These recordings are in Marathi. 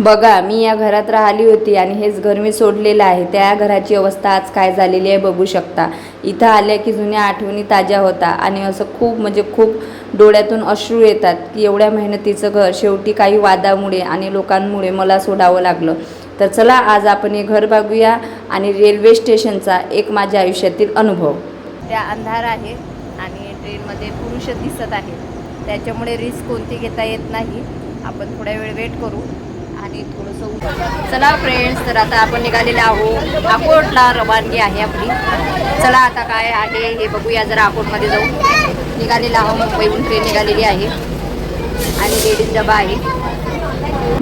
बघा मी या घरात राहिली होती आणि हेच घर मी सोडलेलं आहे. त्या घराची अवस्था आज काय झालेली आहे बघू शकता. इथं आल्या की जुन्या आठवणी ताज्या होता आणि असं खूप म्हणजे खूप डोळ्यातून अश्रू येतात की एवढ्या मेहनतीचं घर शेवटी काही वादामुळे आणि लोकांमुळे मला सोडावं लागलं. तर चला आज आपण हे घर बघूया आणि रेल्वे स्टेशनचा एक माझ्या आयुष्यातील अनुभव. त्या अंधार आहे आणि ट्रेनमध्ये पुरुष दिसत आहेत. त्याच्यामुळे रिस्क कोणती घेता येत नाही. आपण थोड्या वेळ वेट करू. आणि थोडंसं चला फ्रेंड्स तर आता आपण निघालेले आहोत. अकोटला रवानगी आहे आपली. चला आता काय आहे हे बघूया जरा अकोटमध्ये जाऊ निघालेला आहो मुंबईहून ट्रेन निघालेली आहे. आणि लेडीज डबा आहे.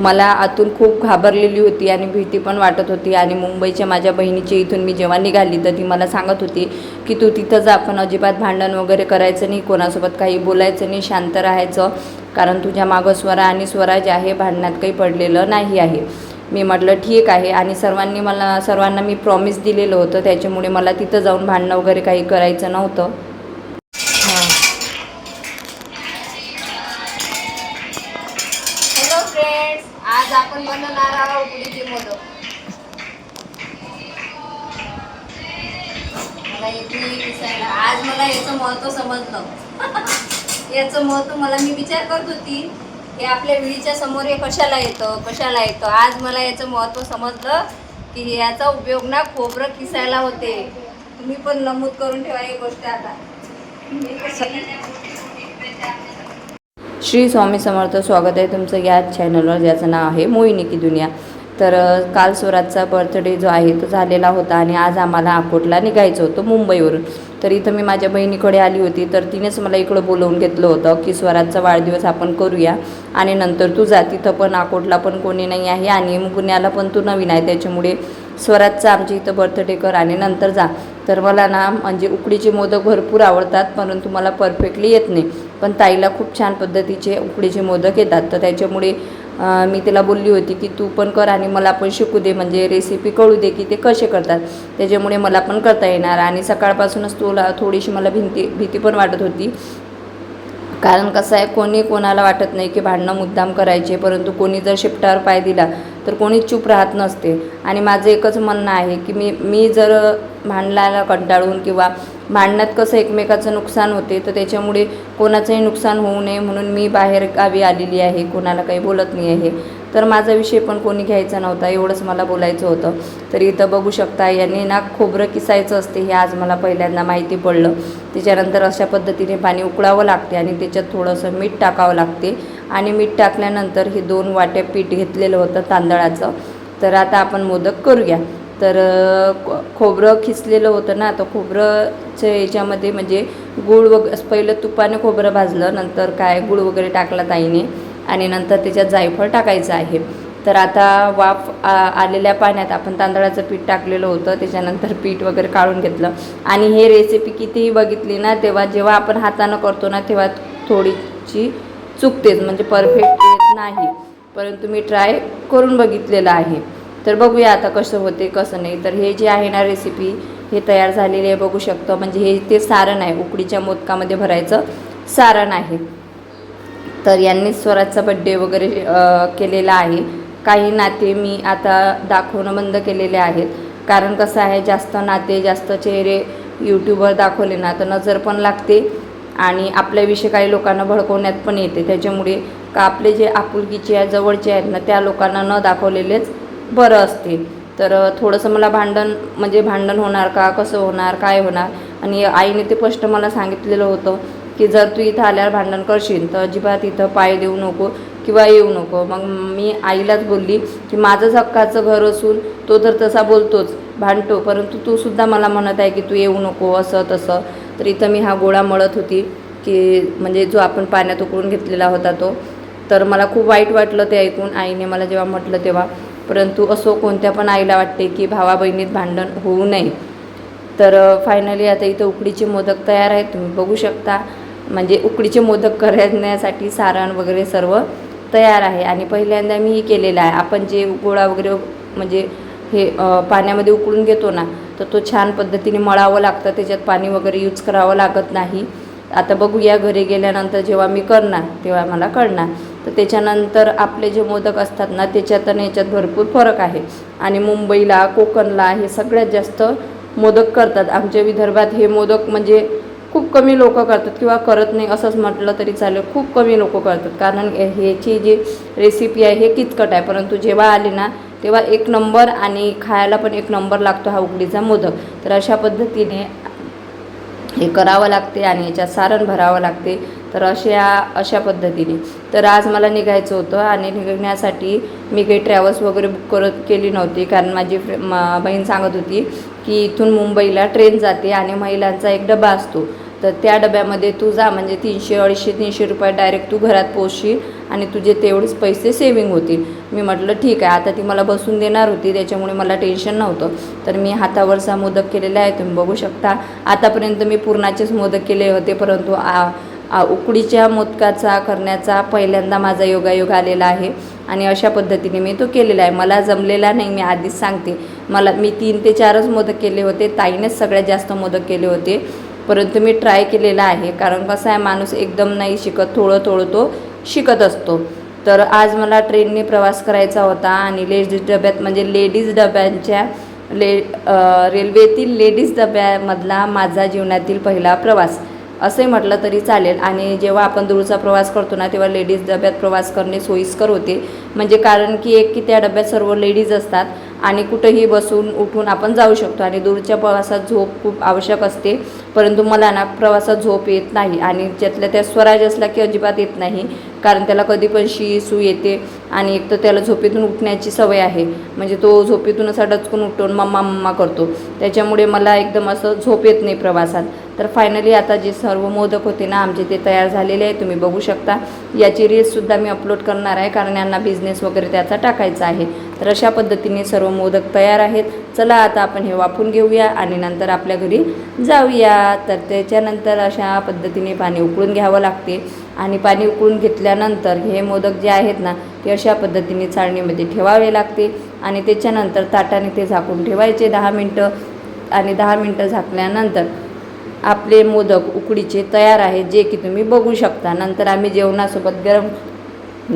मला आतून खूप घाबरलेली होती आणि भीती पण वाटत होती. आणि मुंबईच्या माझ्या बहिणीची इथून मी जेव्हा निघाली तर ती मला सांगत होती की तू तिथं जा पण अजिबात भांडण वगैरे करायचं नाही कोणासोबत काही बोलायचं नाही शांत राहायचं. कारण तुझ्या मागं स्वरा आणि स्वराज आहे भांडणात काही पडलेलं नाही आहे. मी म्हटलं ठीक आहे. आणि सर्वांनी मला सर्वांना मी प्रॉमिस दिलेलं होतं. त्याच्यामुळे मला तिथं जाऊन भांडणं वगैरे काही करायचं नव्हतं. आज आपण बनवणार आहोत उकडीचे मोदक. मला येत नाही दिसायला आज मला याचं महत्त्व समजलं. याचं महत्त्व मला मी विचार करत होती की आपल्या विडीच्या समोर हे कशाला येतं कशाला येतं? आज मला याचं महत्त्व समजलं की याचा उपयोग ना खोबरं किसायला होते. तुम्ही पण नमूद करून ठेवा ही गोष्ट आता. श्री स्वामी समर्थ स्वागत आहे तुमचं याच चॅनलवर ज्याचं नाव आहे मोहिनी की दुनिया. तर काल स्वराजचा बर्थडे जो आहे तो झालेला होता आणि आज आम्हाला अकोटला निघायचं होतं मुंबईवरून. तर इथं मी माझ्या बहिणीकडे आली होती तर तिनेच मला इकडं बोलवून घेतलं होतं की स्वराजचा वाढदिवस आपण करूया आणि नंतर तू जा. तिथं पण अकोटला पण कोणी नाही आहे आणि पुण्याला पण तू नवीन आहे त्याच्यामुळे स्वराजचा आमच्या इथं बर्थडे कर आणि नंतर जा. तर मला ना म्हणजे उकडीचे मोदक भरपूर आवडतात परंतु मला परफेक्टली येत नाही. पण ताईला खूप छान पद्धतीचे उकडीचे मोदक येतात. तर त्याच्यामुळे मी तिला बोलली होती की तू पण कर आणि मला पण शिकू दे म्हणजे रेसिपी कळू दे की ते कसे करतात. त्याच्यामुळे मला पण करता येणार. आणि सकाळपासूनच तुला थोडीशी मला भिंती भीती पण वाटत होती. कारण कसं आहे कोणी कोणाला वाटत नाही की भांडणं मुद्दाम करायचे परंतु कोणी जर शिफ्टावर पाय दिला तर कोणी चूप राहत नसते. आणि माझं एकच म्हणणं आहे की मी मी जर भांडणाला कंटाळून किंवा भांडण्यात कसं एकमेकाचं नुकसान होते तर त्याच्यामुळे कोणाचंही नुकसान होऊ नये म्हणून मी बाहेर गावी आलेली आहे कोणाला काही बोलत नाही आहे. तर माझा विषय पण कोणी घ्यायचा नव्हता एवढंच मला बोलायचं होतं. तर इथं बघू शकता यांनी ना खोबरं किसायचं असते हे आज मला पहिल्यांदा माहिती पडलं. त्याच्यानंतर अशा पद्धतीने पाणी उकळावं लागते आणि त्याच्यात थोडंसं मीठ टाकावं लागते. आणि मीठ टाकल्यानंतर हे दोन वाट्या पीठ घेतलेलं होतं तांदळाचं. तर आता आपण मोदक करूया. तर खोबरं खिसलेलं होतं ना तर खोबरंच्या याच्यामध्ये म्हणजे गूळ वग पहिलं तुपाने खोबरं भाजलं नंतर काय गूळ वगैरे टाकला ताईने आणि नंतर त्याच्यात जायफळ टाकायचं आहे. तर आता वाफ आ आलेल्या पाण्यात आपण तांदळाचं पीठ टाकलेलं होतं त्याच्यानंतर पीठ वगैरे काढून घेतलं. आणि हे रेसिपी कितीही बघितली ना तेव्हा जेव्हा आपण हातानं करतो ना तेव्हा थोडीशी चुकतेच म्हणजे परफेक्ट येत नाही. परंतु मी ट्राय करून बघितलेलं आहे. तर बघूया आता कसं होते कसं नाही. तर हे जे आहे ना रेसिपी हे तयार झालेले आहे बघू शकतो. म्हणजे हे ते सारण आहे उकडीच्या मोदकामध्ये भरायचं सारण आहे तर यांनी स्वराजचा बड्डे वगैरे केलेला आहे. काही नाते मी आता दाखवणं बंद केलेले आहेत. कारण कसं आहे जास्त नाते जास्त चेहरे यूट्यूबवर दाखवले ना तर नजर पण लागते आणि आपल्याविषयी काही लोकांना भडकवण्यात पण येते. त्याच्यामुळे का आपले जे आपुलकीचे जवळचे आहेत ना त्या लोकांना न दाखवलेलेच बरं असते तर थोडंसं मला भांडण म्हणजे भांडण होणार का? कसं होणार? काय होणार? आणि आईने ते स्पष्ट मला सांगितलेलं होतं की जर तू इथं आल्यावर भांडण करशील तर अजिबात इथं पाय देऊ नको किंवा येऊ नको. मग मी आईलाच बोलली की माझंच हक्काचं घर असून तो तर तसा बोलतोच भांडतो. परंतु तू सुद्धा मला म्हणत आहे की तू येऊ नको असं तसं. तर इथं मी हा गोळा मळत होती की म्हणजे जो आपण पाण्यात उकळून घेतलेला होता तो. तर मला खूप वाईट वाटलं ते ऐकून आईने मला जेव्हा म्हटलं तेव्हा. परंतु असो कोणत्या पण आईला वाटते की भावा बहिणीत भांडण होऊ नये. तर फायनली आता इथं उकडीचे मोदक तयार आहेत. तुम्ही बघू शकता. म्हणजे उकडीचे मोदक करण्यासाठी सारण वगैरे सर्व तयार आहे. आणि पहिल्यांदा मी हे केलेलं आहे. आपण जे गोळा वगैरे म्हणजे हे पाण्यामध्ये उकळून घेतो ना तर तो छान पद्धतीने मळावं लागतं. त्याच्यात पाणी वगैरे यूज करावं लागत नाही. आता बघूया घरी गेल्यानंतर जेव्हा मी करणार तेव्हा मला कळणार. तर त्याच्यानंतर आपले जे मोदक असतात ना त्याच्यात आणि याच्यात भरपूर फरक आहे. आणि मुंबईला कोकणला हे सगळ्यात जास्त मोदक करतात. आमच्या विदर्भात हे मोदक म्हणजे खूप कमी लोक करतात किंवा करत नाही असंच म्हटलं तरी चालेल खूप कमी लोक करतात. कारण ह्याची जी रेसिपी आहे हे किचकट आहे. परंतु जेव्हा आली ना तेव्हा एक नंबर आणि खायला पण एक नंबर लागतो हा उकडीचा मोदक. तर अशा पद्धतीने हे करावं लागते आणि याच्यात सारण भरावं लागते. तर अशा अशा पद्धतीने. तर आज मला निघायचं होतं आणि निघण्यासाठी मी काही ट्रॅव्हल्स वगैरे बुक करत केली नव्हती. कारण माझी फ्रे मा बहीण सांगत होती की इथून मुंबईला ट्रेन जाते आणि महिलांचा एक डबा असतो. तर त्या डब्यामध्ये तू जा म्हणजे तीनशे अडीचशे तीनशे रुपये डायरेक्ट तू घरात पोचशील आणि तुझे तेवढेच पैसे सेविंग होतील. मी म्हटलं ठीक आहे. आता ती मला बसून देणार होती त्याच्यामुळे मला टेन्शन नव्हतं. तर मी हातावरचा मोदक केलेला आहे तुम्ही बघू शकता. आतापर्यंत मी पूर्णाचेच मोदक केले होते परंतु आ उकडीच्या मोदकाचा करण्याचा पहिल्यांदा माझा योगायोग आलेला आहे आणि अशा पद्धतीने मी तो केलेला आहे. मला जमलेला नाही मी आधीच सांगते. मला मी तीन ते चारच मोदक केले होते. ताईनेच सगळ्यात जास्त मोदक केले होते. परंतु मी ट्राय केलेला आहे कारण कसं आहे माणूस एकदम नाही शिकत थोडं थोडं तो शिकत असतो. तर आज मला ट्रेनने प्रवास करायचा होता आणि लेडीज डब्यात म्हणजे लेडीज डब्यांच्या ले रेल्वेतील लेडीज डब्यामधला माझा जीवनातील पहिला प्रवास. असे म्हटलं तरी चालेल. आणि जेव्हा आपण दूरचा प्रवास करतो ना तेव्हा लेडीज डब्यात प्रवास करणे सोयीस्कर होते. म्हणजे कारण की एक की त्या डब्यात सर्व लेडीज असतात. आणि कुठंही बसून उठून आपण जाऊ शकतो. आणि दूरच्या प्रवासात झोप खूप आवश्यक असते. परंतु मला ना प्रवासात झोप येत नाही आणि त्यातल्या त्या स्वराज असला की अजिबात येत नाही. कारण त्याला कधी पण शी सू येते आणि एक तर त्याला झोपेतून उठण्याची सवय आहे. म्हणजे तो झोपेतून असा डचकून उठून मम्मा मम्मा करतो. त्याच्यामुळे मला एकदम असं झोप येत नाही प्रवासात. तर फायनली आता जे सर्व मोदक होते ना आमचे ते तयार झालेले आहे. तुम्ही बघू शकता. याची रील्ससुद्धा मी अपलोड करणार आहे. कारण यांना बिझनेस वगैरे त्याचा टाकायचा आहे. तर अशा पद्धतीने सर्व मोदक तयार आहेत. चला आता आपण हे वाफून घेऊया आणि नंतर आपल्या घरी जाऊया. तर त्याच्यानंतर अशा पद्धतीने पाणी उकळून घ्यावं लागते. आणि पाणी उकळून घेतल्यानंतर हे मोदक जे आहेत ना ते अशा पद्धतीने चाळणीमध्ये ठेवावे लागते. आणि त्याच्यानंतर ताटाने ते झाकून ठेवायचे दहा मिनटं. आणि दहा मिनटं झाकल्यानंतर आपले मोदक उकडीचे तयार आहेत जे की तुम्ही बघू शकता. नंतर आम्ही जेवणासोबत गरम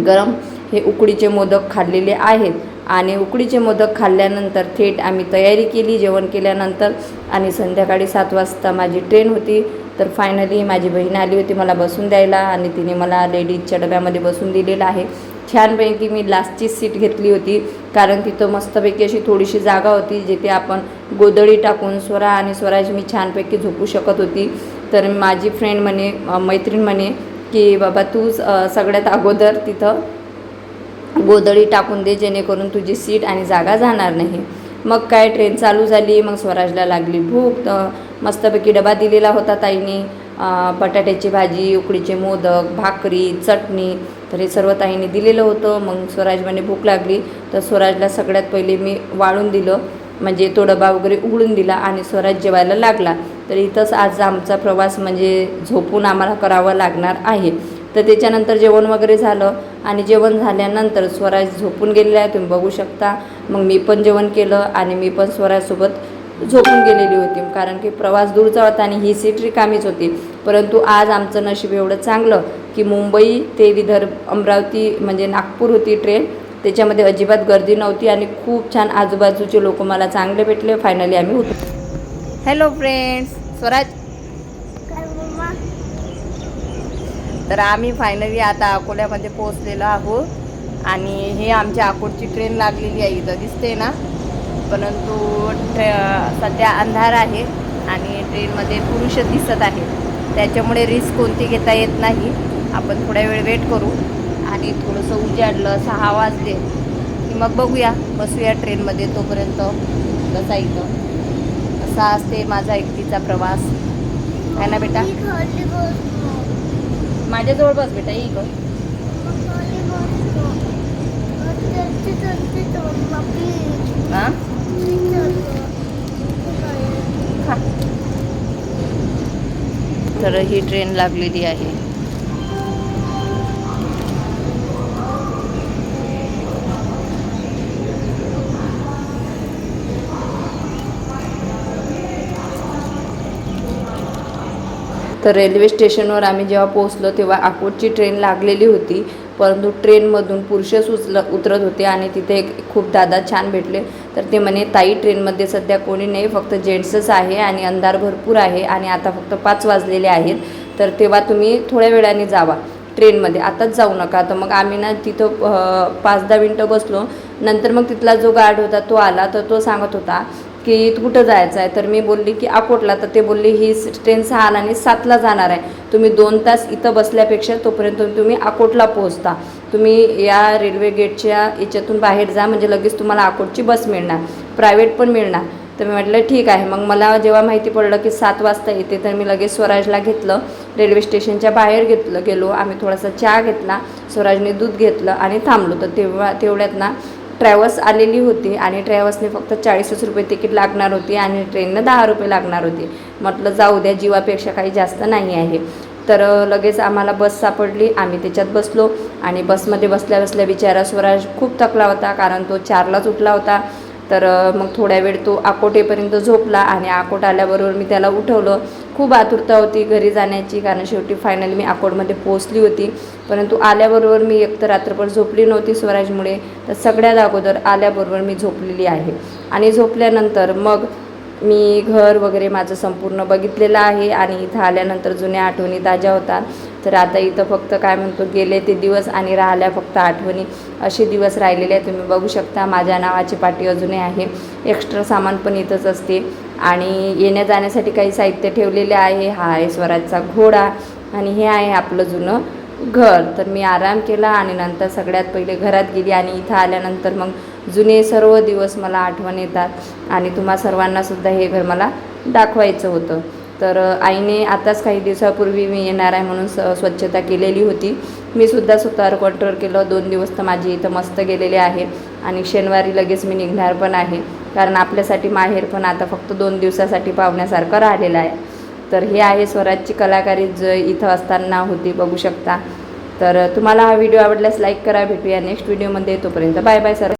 गरम हे उकडीचे मोदक खाल्लेले आहेत. आणि उकडीचे मोदक खाल्ल्यानंतर थेट आम्ही तयारी केली जेवण केल्यानंतर आणि संध्याकाळी सात वाजता माझी ट्रेन होती. तर फायनली माझी बहीण आली होती मला बसून द्यायला आणि तिने मला लेडीजच्या डब्यामध्ये बसून दिलेलं आहे. छानपैकी मी लास्टची सीट घेतली होती कारण तिथं मस्तपैकी अशी थोडीशी जागा होती जिथे आपण गोदळी टाकून स्वरा आणि स्वराज मी छानपैकी झोपू शकत होती. तर माझी फ्रेंड म्हणे मैत्रीण म्हणे की बाबा तूच सगळ्यात अगोदर तिथं गोदडी टाकून दे जेणेकरून तुझी सीट आणि जागा जाणार नाही. मग काय ट्रेन चालू झाली मग स्वराजला लागली भूक. तर मस्तपैकी डबा दिलेला होता ताईने. बटाट्याची भाजी उकडीचे मोदक भाकरी चटणी तर हे सर्व ताईने दिलेलं होतं. मग स्वराज म्हणे भूक लागली. तर स्वराजला सगळ्यात पहिले मी वाळून दिलं. म्हणजे तो डबा वगैरे उघडून दिला आणि स्वराज जेवायला लागला. तर इथंच आज आमचा प्रवास म्हणजे झोपून आम्हाला करावा लागणार आहे. तर त्याच्यानंतर जेवण वगैरे झालं. आणि जेवण झाल्यानंतर स्वराज झोपून गेलेला आहे तुम्ही बघू शकता. मग मी पण जेवण केलं आणि मी पण स्वराजसोबत झोपून गेलेली होती. कारण की प्रवास दूरचा होता आणि ही सीट रिकामीच होती. परंतु आज आमचं नशीब एवढं चांगलं की मुंबई ते विदर्भ अमरावती म्हणजे नागपूर होती ट्रेन त्याच्यामध्ये अजिबात गर्दी नव्हती आणि खूप छान आजूबाजूचे लोक मला चांगले भेटले. फायनली आम्ही होतो हॅलो फ्रेंड्स स्वराज तर आम्ही फायनली आता अकोल्यामध्ये पोहोचलेलो आहोत. आणि हे आमच्या अकोटची ट्रेन लागलेली आहे इथं. दिसते ना? परंतु ट्रे सध्या अंधार आहे आणि ट्रेनमध्ये पुरुषच दिसत आहेत. त्याच्यामुळे रिस्क कोणती घेता येत नाही. आपण थोड्या वेळ वेट करू. आणि थोडंसं उजाडलं सहा वाजले की मग बघूया. बसूया ट्रेनमध्ये तोपर्यंत. कसा इथं. असा असते माझा एकटीचा प्रवास. आहे ना बेटा? माझ्याजवळ बस बेटा ये इकडं. हां तर ही ट्रेन लागलेली आहे. तर रेल्वे स्टेशनवर आम्ही जेव्हा पोहोचलो तेव्हा अकोटची ट्रेन लागलेली होती. परंतु ट्रेनमधून पुरुषच उचल उतरत होते आणि तिथे एक खूप दादा छान भेटले. तर ते म्हणे ताई ट्रेनमध्ये सध्या कोणी नाही फक्त जेंट्सच आहे आणि अंधार भरपूर आहे आणि आता फक्त पाच वाजलेले आहेत. तर तेव्हा तुम्ही थोड्या वेळाने जावा ट्रेनमध्ये. आताच जाऊ नका. तर मग आम्ही ना तिथं पाच दहा मिनटं बसलो. नंतर मग तिथला जो गार्ड होता तो आला. तर तो सांगत होता की कुठं जायचं आहे? तर मी बोलली की अकोटला. तर ते बोलले ही ट्रेन सहा आणि सातला जाणार आहे. तुम्ही दोन तास इथं बसल्यापेक्षा तोपर्यंत तुम्ही अकोटला पोहोचता. तुम्ही या रेल्वे गेटच्या याच्यातून बाहेर जा म्हणजे लगेच तुम्हाला अकोटची बस मिळणार. प्रायव्हेट पण मिळणार. तर मी म्हटलं ठीक आहे. मग मला जेव्हा माहिती पडलं की सात वाजता येते तर मी लगेच स्वराजला घेतलं. रेल्वे स्टेशनच्या बाहेर घेतलं गेलो. आम्ही थोडासा चहा घेतला. स्वराजने दूध घेतलं आणि थांबलो. तर तेव्हा तेवढ्यात ना ट्रॅव्हल्स आलेली होती आणि ट्रॅव्हल्सने फक्त चाळीसच रुपये तिकीट लागणार होती आणि ट्रेननं दहा रुपये लागणार होते. म्हटलं जाऊ द्या जीवापेक्षा काही जास्त नाही आहे. तर लगेच आम्हाला बस सापडली. आम्ही त्याच्यात बसलो आणि बसमध्ये बसल्या बसल्या बिचारा स्वराज खूप थकला होता कारण तो चारलाच उठला होता. तर मग थोड्या वेळ तो आकोटेपर्यंत झोपला आणि आकोट आल्याबरोबर मी त्याला उठवलं. खूप आतुरता होती घरी जाण्याची कारण शेवटी फायनली मी अकोटमध्ये पोहोचली होती. परंतु आल्याबरोबर मी एकतर रात्रभर झोपली नव्हती स्वराजमुळे तर सगळ्यात अगोदर आल्याबरोबर मी झोपलेली आहे. आणि झोपल्यानंतर मग मी घर वगैरे माझं संपूर्ण बघितलेलं आहे आणि इथं आल्यानंतर जुन्या आठवणी ताज्या होतात. तर आता इथं फक्त काय म्हणतो गेले ते दिवस आणि राहिल्या फक्त आठवणी. असे दिवस राहिलेले आहे तुम्ही बघू शकता. माझ्या नावाची पाटी अजूनही आहे. एक्स्ट्रा सामान पण इथंच असते. आणि येण्या जाण्यासाठी काही साहित्य ठेवलेले आहे. हा आहे स्वराजचा घोडा आणि हे आहे आपलं जुनं घर. तर मी आराम केला आणि नंतर सगळ्यात पहिले घरात गेली आणि इथं आल्यानंतर मग जुने सर्व दिवस मला आठवण येतात. आणि तुम्हा सर्वांनासुद्धा हे घर मला दाखवायचं होतं. तर आईने आताच काही दिवसापूर्वी मी येणार आहे म्हणून स स्वच्छता केलेली होती. मी सुद्धा स्वतःवर कंट्रोल केलं. दोन दिवस तर माझी इथं मस्त गेलेले आहे आणि शनिवारी लगेच मी निघणार पण आहे. कारण आपल्यासाठी माहेर पण आता फक्त दोन दिवसासाठी पाहुण्यासारखं राहिलेलं आहे. तर हे आहे स्वराजची कलाकारी ज इथं असताना होती. बघू शकता. तर तुम्हाला हा व्हिडिओ आवडल्यास लाईक करा. भेटूया नेक्स्ट व्हिडिओमध्ये. तोपर्यंत बाय बाय सर